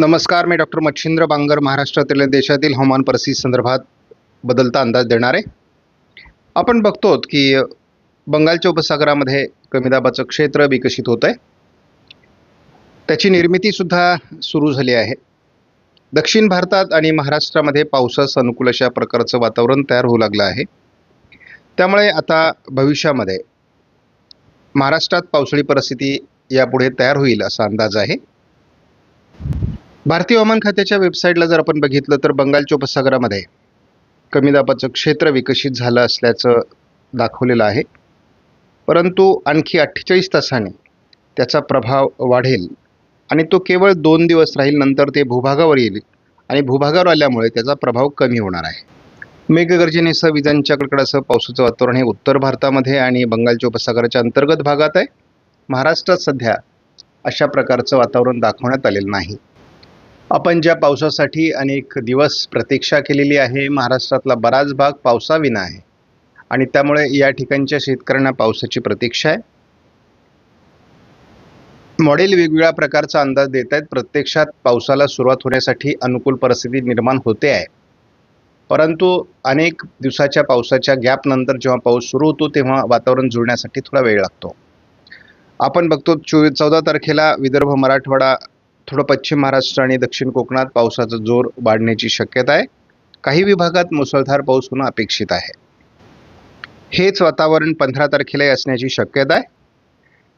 नमस्कार मी डॉक्टर मच्छिंद्र बांगर महाराष्ट्रातील देशातील हवामान परिस्थिती संदर्भात बदलता अंदाज देणार. आहे आपण बघतो की बंगालच्या उपसागरामध्ये कमी दाबाचं क्षेत्र विकसित होत आहे त्याची निर्मितीसुद्धा सुरू झाली आहे. दक्षिण भारतात आणि महाराष्ट्रामध्ये पावसास अनुकूल अशा प्रकारचं वातावरण तयार होऊ लागलं आहे. त्यामुळे आता भविष्यामध्ये महाराष्ट्रात पावसाळी परिस्थिती यापुढे तयार होईल असा अंदाज आहे. भारतीय हवामान खात्याच्या वेबसाईटला जर आपण बघितलं तर बंगालच्या उपसागरामध्ये कमी दाबाचं क्षेत्र विकसित झालं असल्याचं दाखवलेलं आहे. परंतु आणखी अठ्ठेचाळीस तासाने त्याचा प्रभाव वाढेल आणि तो केवळ दोन दिवस राहील नंतर ते भूभागावर येईल आणि भूभागावर आल्यामुळे त्याचा प्रभाव कमी होणार आहे. मेघगर्जनेसह विजांच्या कडकडासह पावसाचं वातावरण हे उत्तर भारतामध्ये आणि बंगालच्या उपसागराच्या अंतर्गत भागात आहे. महाराष्ट्रात सध्या अशा प्रकारचं वातावरण दाखवण्यात आलेलं नाही. आपण ज्या पावसासाठी अनेक दिवस प्रतीक्षा केलेली आहे महाराष्ट्रातला बराच भाग पावसाविना आहे. आणि त्यामुळे या ठिकाणच्या शेतकऱ्यांना पावसाची प्रतीक्षा आहे. मॉडेल वेगवेगळ्या प्रकारचा अंदाज देत आहेत. प्रत्यक्षात पावसाला सुरुवात होण्यासाठी अनुकूल परिस्थिती निर्माण होते आहे. परंतु अनेक दिवसाच्या पावसाच्या गॅपनंतर जेव्हा पाऊस सुरू होतो तेव्हा वातावरण जुळण्यासाठी थोडा वेळ लागतो. आपण बघतो चोवीस चौदा तारखेला विदर्भ मराठवाडा थोडं पश्चिम महाराष्ट्र आणि दक्षिण कोकणात पावसाचा जोर वाढण्याची शक्यता आहे. काही विभागात मुसळधार पाऊस होणं अपेक्षित आहे. हेच वातावरण पंधरा तारखेलाही असण्याची शक्यता आहे.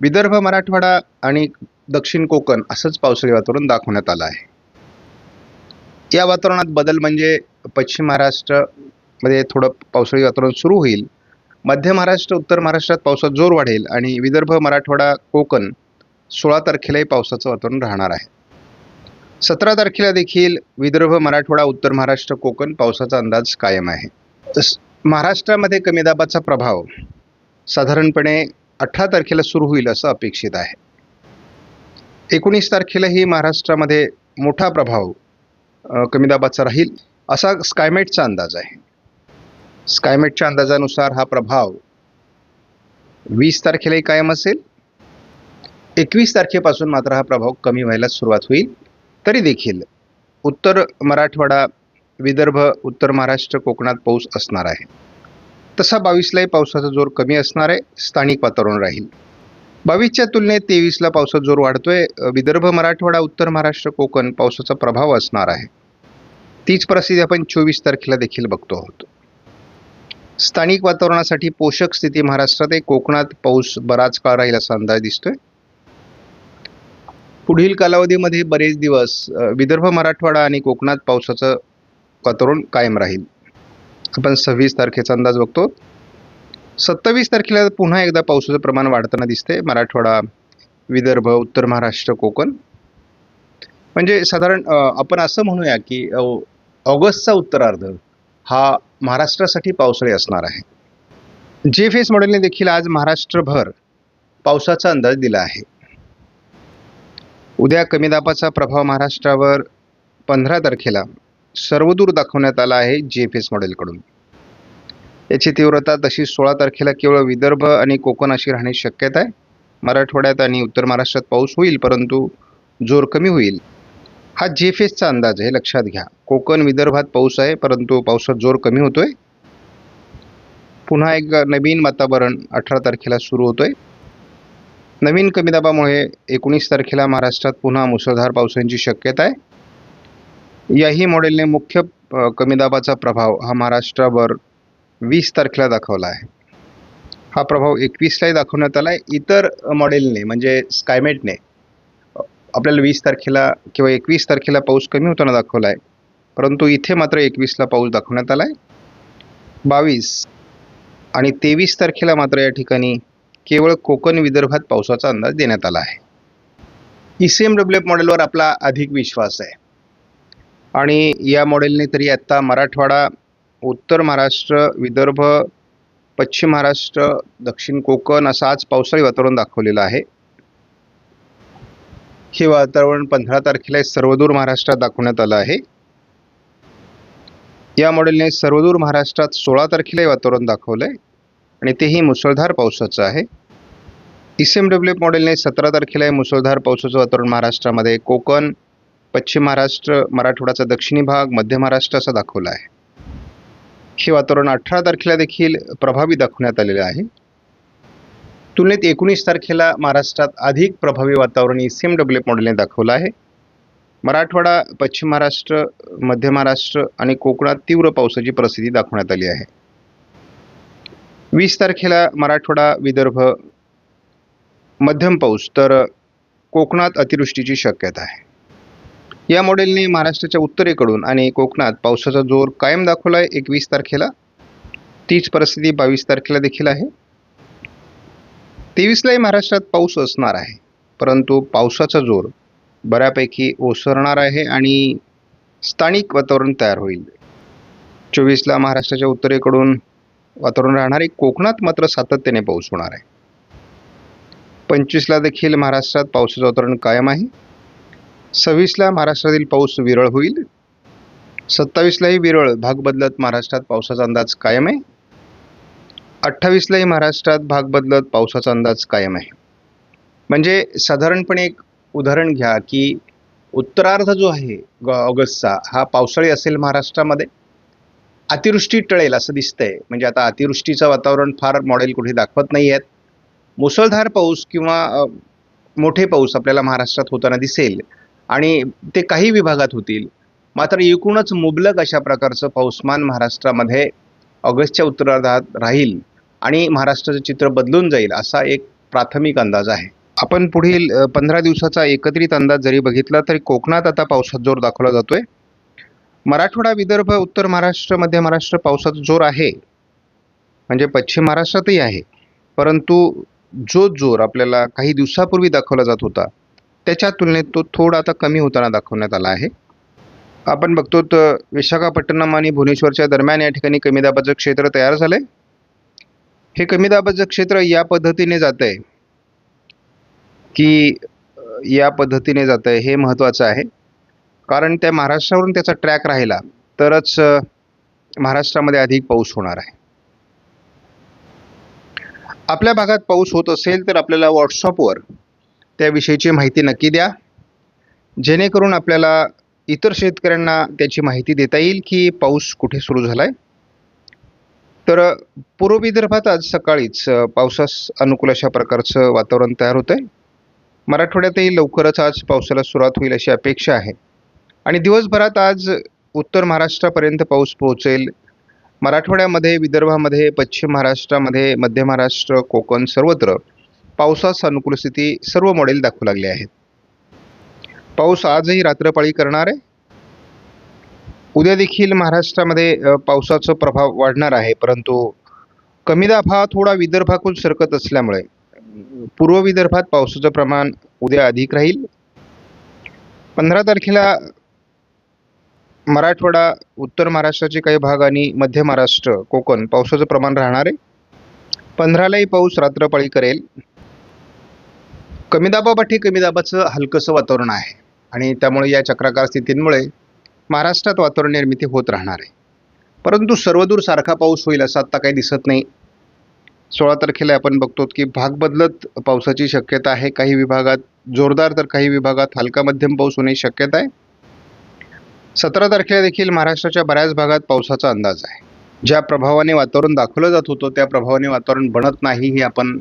विदर्भ मराठवाडा आणि दक्षिण कोकण असंच पावसाळी वातावरण दाखवण्यात आलं आहे. या वातावरणात बदल म्हणजे पश्चिम महाराष्ट्रमध्ये थोडं पावसाळी वातावरण सुरू होईल. मध्य महाराष्ट्र उत्तर महाराष्ट्रात पावसात जोर वाढेल आणि विदर्भ मराठवाडा कोकण सोळा तारखेलाही पावसाचं वातावरण राहणार आहे. सतरा तारखेला देखील विदर्भ मराठवाडा उत्तर महाराष्ट्र कोकण पावसाचा अंदाज कायम आहे. तस- महाराष्ट्रामध्ये कमी दाबाचा प्रभाव साधारणपणे अठरा तारखेला सुरू होईल असं अपेक्षित आहे. एकोणीस तारखेलाही महाराष्ट्रामध्ये मोठा प्रभाव कमी दाबाचा राहील असा स्कायमेटचा अंदाज आहे. स्कायमेटच्या अंदाजानुसार हा प्रभाव वीस तारखेलाही कायम असेल. एकवीस तारखेपासून मात्र हा प्रभाव कमी व्हायला सुरुवात होईल. तरी देखील उत्तर मराठवाडा विदर्भ उत्तर महाराष्ट्र कोकणात पाऊस असणार आहे. तसा बावीसलाही पावसाचा जोर कमी असणार आहे स्थानिक वातावरण राहील. बावीसच्या तुलनेत तेवीसला पावसाचा जोर वाढतोय. विदर्भ मराठवाडा उत्तर महाराष्ट्र कोकण पावसाचा प्रभाव असणार आहे. तीच परिस्थिती आपण चोवीस तारखेला देखील बघतो आहोत. स्थानिक वातावरणासाठी पोषक स्थिती महाराष्ट्रात आहे. कोकणात पाऊस बराच काळ राहील असा अंदाज दिसतोय. पुढील कालावधीमध्ये बरेच दिवस विदर्भ मराठवाडा आणि कोकणात पावसाचं वातावरण कायम राहील. आपण सव्वीस तारखेचा अंदाज बघतो. सत्तावीस तारखेला पुन्हा एकदा पावसाचं प्रमाण वाढताना दिसते. मराठवाडा विदर्भ उत्तर महाराष्ट्र कोकण. म्हणजे साधारण आपण असं म्हणूया की ऑगस्टचा उत्तरार्ध हा महाराष्ट्रासाठी पावसाळी असणार आहे. जे फेस मॉडेलने देखील आज महाराष्ट्रभर पावसाचा अंदाज दिला आहे. उद्या कमी दाबाचा प्रभाव महाराष्ट्रावर पंधरा तारखेला सर्वदूर दाखवण्यात आला आहे जी एफ एस मॉडेलकडून. याची तीव्रता तशी सोळा तारखेला केवळ विदर्भ आणि कोकण अशी राहण्याची शक्यता आहे. मराठवाड्यात आणि उत्तर महाराष्ट्रात पाऊस होईल परंतु जोर कमी होईल. हा जी एफ एसचा अंदाज आहे लक्षात घ्या. कोकण विदर्भात पाऊस आहे परंतु पावसात जोर कमी होतोय. पुन्हा एक नवीन वातावरण अठरा तारखेला सुरू होतोय. नवीन कमी दाबामुळे एकोणीस तारखेला महाराष्ट्रात पुन्हा मुसळधार पावसाची शक्यता आहे. याही मॉडेलने मुख्य कमी दाबाचा प्रभाव हा महाराष्ट्रावर वीस तारखेला दाखवला आहे. हा प्रभाव एकवीसलाही दाखवण्यात आला आहे. इतर मॉडेलने म्हणजे स्कायमेटने आपल्याला वीस तारखेला किंवा एकवीस तारखेला पाऊस कमी होताना दाखवला आहे. परंतु इथे मात्र एकवीसला पाऊस दाखवण्यात आला आहे. बावीस आणि तेवीस तारखेला मात्र या ठिकाणी केवळ कोकण विदर्भात पावसाचा अंदाज देण्यात आला आहे. E C M W F मॉडेलवर आपला अधिक विश्वास आहे. आणि या मॉडेलने तरी आत्ता मराठवाडा उत्तर महाराष्ट्र विदर्भ पश्चिम महाराष्ट्र दक्षिण कोकण असं आज पावसाळी वातावरण दाखवलेलं आहे. हे वातावरण पंधरा तारखेला सर्वदूर महाराष्ट्रात दाखवण्यात आलं आहे. या मॉडेलने सर्वदूर महाराष्ट्रात सोळा तारखेलाही वातावरण दाखवलं आहे आणि तेही मुसळधार पावसाचं आहे. E C M W F मॉडेलने सतरा तारखेला मुसळधार पावसाचं वातावरण महाराष्ट्रामध्ये कोकण पश्चिम महाराष्ट्र मराठवाड्याचा दक्षिणी भाग मध्य महाराष्ट्र असा दाखवला आहे. हे वातावरण अठरा तारखेला देखील प्रभावी दाखवण्यात आलेलं आहे. तुलनेत एकोणीस तारखेला महाराष्ट्रात अधिक प्रभावी वातावरण E C M W F मॉडेलने दाखवलं आहे. मराठवाडा पश्चिम महाराष्ट्र मध्य महाराष्ट्र आणि कोकणात तीव्र पावसाची परिस्थिती दाखवण्यात आली आहे. वीस तारखेला मराठवाडा विदर्भ मध्यम पाऊस तर कोकणात अतिवृष्टीची शक्यता आहे. या मॉडेलने महाराष्ट्राच्या उत्तरेकडून आणि कोकणात पावसाचा जोर कायम दाखवला आहे एकवीस तारखेला. तीच परिस्थिती बावीस तारखेला देखील आहे. तेवीसलाही महाराष्ट्रात पाऊस असणार आहे परंतु पावसाचा जोर बऱ्यापैकी ओसरणार आहे आणि स्थानिक वातावरण तयार होईल. चोवीसला महाराष्ट्राच्या उत्तरेकडून वातावरण राहणार आहे कोकणात मात्र सातत्याने पाऊस होणार आहे. पंचवीसला देखील महाराष्ट्रात पावसाचं वातावरण कायम आहे. सव्वीसला महाराष्ट्रातील पाऊस विरळ होईल. सत्तावीसलाही विरळ भाग बदलत महाराष्ट्रात पावसाचा अंदाज कायम आहे. अठ्ठावीसलाही महाराष्ट्रात भाग बदलत पावसाचा अंदाज कायम आहे. म्हणजे साधारणपणे एक उदाहरण घ्या की उत्तरार्ध जो आहे ग ऑगस्टचा हा पावसाळी असेल महाराष्ट्रामध्ये. अतिवृष्टी टळेल असं दिसतंय. म्हणजे आता अतिवृष्टीचं वातावरण फार मॉडेल कुठे दाखवत नाही आहेत मुसळधार पाऊस किंवा मोठे पाऊस आपल्याला महाराष्ट्रात होताना दिसेल. आणि ते काही विभागात होतील. मात्र एकूणच मुबलक अशा प्रकारचं पाऊसमान महाराष्ट्रामध्ये ऑगस्टच्या उत्तरार्धात राहील आणि महाराष्ट्राचं चित्र बदलून जाईल असा एक प्राथमिक अंदाज आहे. आपण पुढील पंधरा दिवसाचा एकत्रित अंदाज जरी बघितला तरी कोकणात आता पावसात जोर दाखवला जातोय. मराठवाडा विदर्भ उत्तर महाराष्ट्र मध्य महाराष्ट्र पावसाचा जोर आहे. म्हणजे पश्चिम महाराष्ट्रातही आहे. परंतु जो जोर आपल्याला काही दिवसापूर्वी दाखवला जात होता त्याच्या तुलनेत तो थोडा आता कमी होताना दाखवण्यात आला आहे. आपण बघतो तर विशाखापट्टणम आणि भुवनेश्वरच्या दरम्यान या ठिकाणी कमी दाबाचं क्षेत्र तयार झालंय. हे कमी दाबाचं क्षेत्र या पद्धतीने जात आहे की या पद्धतीने जात आहे हे महत्त्वाचं आहे. कारण त्या महाराष्ट्रावरून त्याचा ट्रॅक राहिला तरच महाराष्ट्रामध्ये अधिक पाऊस होणार आहे. आपल्या भागात पाऊस होत असेल तर आपल्याला व्हॉट्सअपवर त्याविषयीची माहिती नक्की द्या. जेणेकरून आपल्याला इतर शेतकऱ्यांना त्याची माहिती देता येईल की पाऊस कुठे सुरू झाला आहे तर पूर्व विदर्भात आज सकाळीच पावसास अनुकूल अशा प्रकारचं वातावरण तयार होतं आहे मराठवाड्यातही लवकरच आज पावसाला सुरुवात होईल अशी अपेक्षा आहे. आणि दिवसभरात आज उत्तर महाराष्ट्रापर्यंत पाऊस पोहोचेल. मराठवाड्यामध्ये विदर्भामध्ये पश्चिम महाराष्ट्रामध्ये मध्य महाराष्ट्र कोकण सर्वत्र पावसास अनुकूल स्थिती सर्व मॉडेल दाखवू लागले आहेत. पाऊस आजही रात्रपाळी करणार आहे. उद्या देखील महाराष्ट्रामध्ये पावसाचा प्रभाव वाढणार आहे परंतु कमी दाब हा थोडा विदर्भाकडून सरकत असल्यामुळे पूर्व विदर्भात पावसाचं प्रमाण उद्या अधिक राहील. पंधरा तारखेला मराठवाडा उत्तर महाराष्ट्राचे काही भाग आणि मध्य महाराष्ट्र कोकण पावसाचं प्रमाण राहणार आहे. पंधरालाही पाऊस रात्रपाळी करेल. कमी दाबापाठी कमी दाबाचं हलकंसं वातावरण आहे. आणि त्यामुळे या चक्राकार स्थितींमुळे महाराष्ट्रात वातावरण निर्मिती होत राहणार आहे. परंतु सर्वदूर सारखा पाऊस होईल असं आत्ता काही दिसत नाही. सोळा तारखेला आपण बघतो की भाग बदलत पावसाची शक्यता आहे. काही विभागात जोरदार तर काही विभागात हलका मध्यम पाऊस होण्याची शक्यता आहे. सतरा तारखेला देखील महाराष्ट्राच्या बऱ्याच भागात पावसाचा अंदाज आहे. ज्या प्रभावाने वातावरण दाखवलं जात होतं त्या प्रभावाने वातावरण बनत नाही हे आपण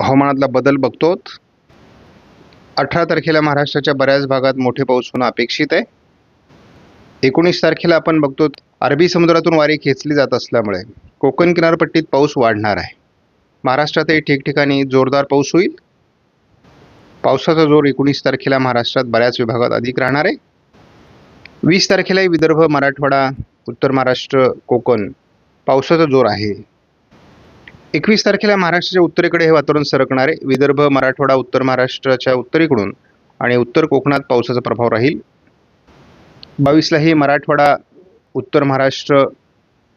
हवामानातला बदल बघतो अठरा तारखेला महाराष्ट्राच्या बऱ्याच भागात मोठे पाऊस होणं अपेक्षित आहे. एकोणीस तारखेला आपण बघतो अरबी समुद्रातून वारी खेचली जात असल्यामुळे कोकण किनारपट्टीत पाऊस वाढणार आहे. महाराष्ट्रातही ठिकठिकाणी जोरदार पाऊस होईल. पावसाचा जोर एकोणीस तारखेला महाराष्ट्रात बऱ्याच विभागात अधिक राहणार आहे. वीस तारखेलाही विदर्भ मराठवाडा उत्तर महाराष्ट्र कोकण पावसाचा जोर आहे. एकवीस तारखेला महाराष्ट्राच्या उत्तरेकडे हे वातावरण सरकणारे विदर्भ मराठवाडा उत्तर महाराष्ट्राच्या उत्तरेकडून आणि उत्तर कोकणात पावसाचा प्रभाव राहील. बावीसलाही मराठवाडा उत्तर महाराष्ट्र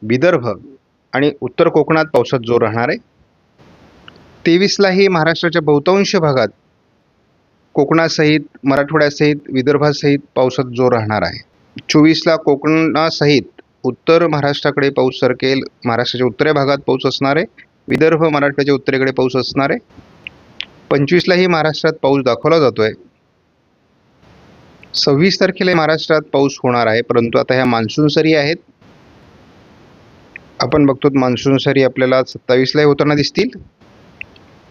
विदर्भ आणि उत्तर कोकणात पावसात जोर राहणार आहे. तेवीसलाही महाराष्ट्राच्या बहुतांश भागात कोकणासहित मराठवाड्यासहित विदर्भासहित पावसात जोर राहणार आहे. चोवीसला कोकणासहित उत्तर महाराष्ट्राकडे पाऊस सरकेल. महाराष्ट्राच्या उत्तरे भागात पाऊस असणार आहे. विदर्भ मराठवाड्याच्या उत्तरेकडे पाऊस असणार आहे. पंचवीसलाही महाराष्ट्रात पाऊस दाखवला जातो आहे सव्वीस तारखेला महाराष्ट्रात पाऊस होणार आहे परंतु आता ह्या मान्सून सरी आहेत. आपण बघतो मान्सून सरी आपल्याला सत्तावीसलाही होताना दिसतील.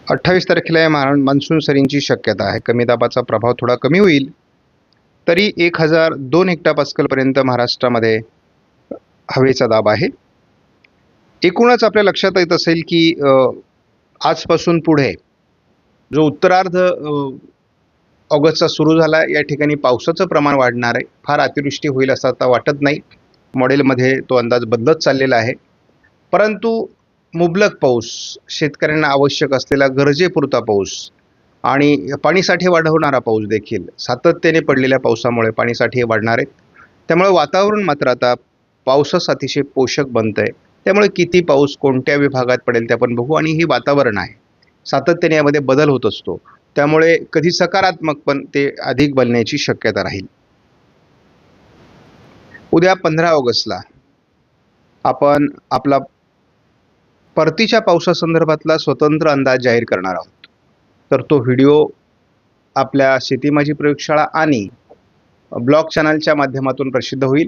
अठ्ठावीस तारखेला या महा मान्सून सरींची शक्यता आहे. कमी दाबाचा प्रभाव थोडा कमी होईल. तरी एक हजार दोन हेक्टापास्कलपर्यंत महाराष्ट्रामध्ये हवेचा दाब आहे. एकूणच आपल्या लक्षात येत असेल की आजपासून पुढे जो उत्तरार्ध ऑगस्टचा सुरू झाला या ठिकाणी पावसाचं प्रमाण वाढणार आहे. फार अतिवृष्टी होईल असं आता वाटत नाही. मॉडेलमध्ये तो अंदाज बदलत चाललेला आहे. परंतु मुबलक पाऊस शेतकऱ्यांना आवश्यक असलेला गरजेपुरता पाऊस आणि पाणीसाठे वाढवणारा पाऊस देखील. सातत्याने पडलेल्या पावसामुळे पाणीसाठे वाढणार आहेत. त्यामुळे वातावरण मात्र आता पावसास अतिशय पोषक बनतं आहे त्यामुळे किती पाऊस कोणत्या विभागात पडेल ते आपण बघू आणि हे वातावरण आहे. सातत्याने यामध्ये बदल होत असतो. त्यामुळे कधी सकारात्मक पण ते अधिक बनण्याची शक्यता राहील. उद्या पंधरा ऑगस्टला आपण आपला परतीच्या पावसासंदर्भातला स्वतंत्र अंदाज जाहीर करणार आहोत. तर तो व्हिडिओ आपल्या शेती माझी प्रयोगशाळा आणि ब्लॉग चॅनलच्या माध्यमातून प्रसिद्ध होईल.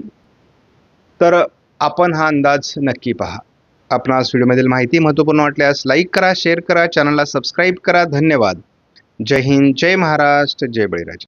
तर आपण हा अंदाज नक्की पहा. आपणास व्हिडिओमधील माहिती महत्त्वपूर्ण वाटल्यास लाईक करा शेअर करा चॅनलला सबस्क्राईब करा. धन्यवाद. जय हिंद जय महाराष्ट्र जय बळीराजा.